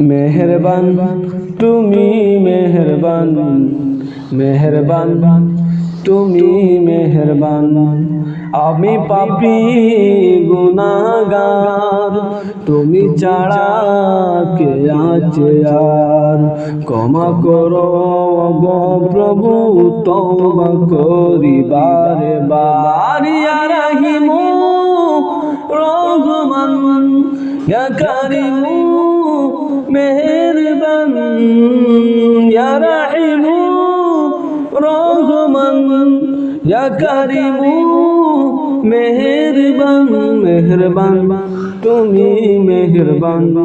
মেহরবান, তুমি মেহরবান মেহরবান, তুমি মেহরবান। আমি পাপি গুনাগার, তুমি ছাড়া কে আছে আর? ক্ষমা করো গো প্রভু, তওবা করি বারে বারিয়া রাহিমু, রহমান ইয়া কারিমু মেহরবান, ইয়া রাহিমু, রহমান, ইয়া কারিমু, মেহরবান মেহরবান, তুমি মেহরবান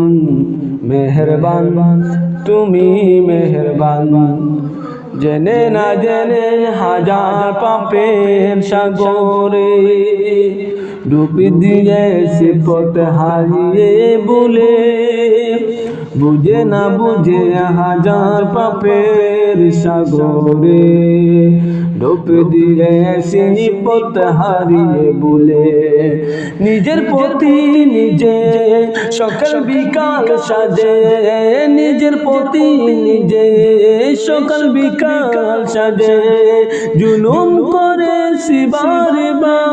মেহরবান, তুমি মেহরবান। জেনে না জেনে হাজার পাপের সাগরে ডুবি দিয়ে সিপত হারিয়ে বলে। বুঝে না বুঝে হাজার পাপের সাগরে। ডুব দিয়ে সিপত হারিয়ে বলে। নিজের প্রতি নিজে, সকাল বিকাল সাজে। নিজের প্রতি নিজে, সকাল বিকাল সাজে। জুলুম করে শিবার বার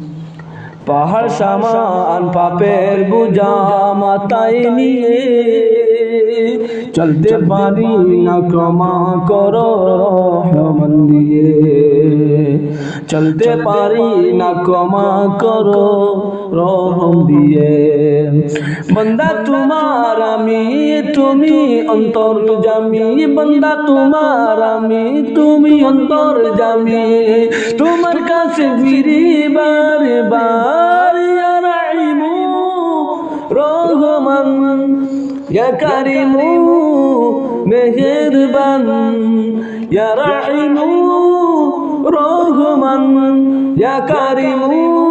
পাহাড় সামান পাপের বুঝা মাথায় নিয়ে। চলতে পারি না, ক্ষমা করো রহমান দিয়ে। চলতে পারি না, ক্ষমা করো রহম দিয়ে। বন্দা তোমার আমি, তুমি অন্তর জামি। বন্দা তোমার আমি, তুমি অন্তর জামি। তোমার কাছে ফিরি বারে বার আরাইমু রহমান ইয়া কারিমু মেহেরবান ইয়া রাহিমু রহমান ইয়া কারিমু।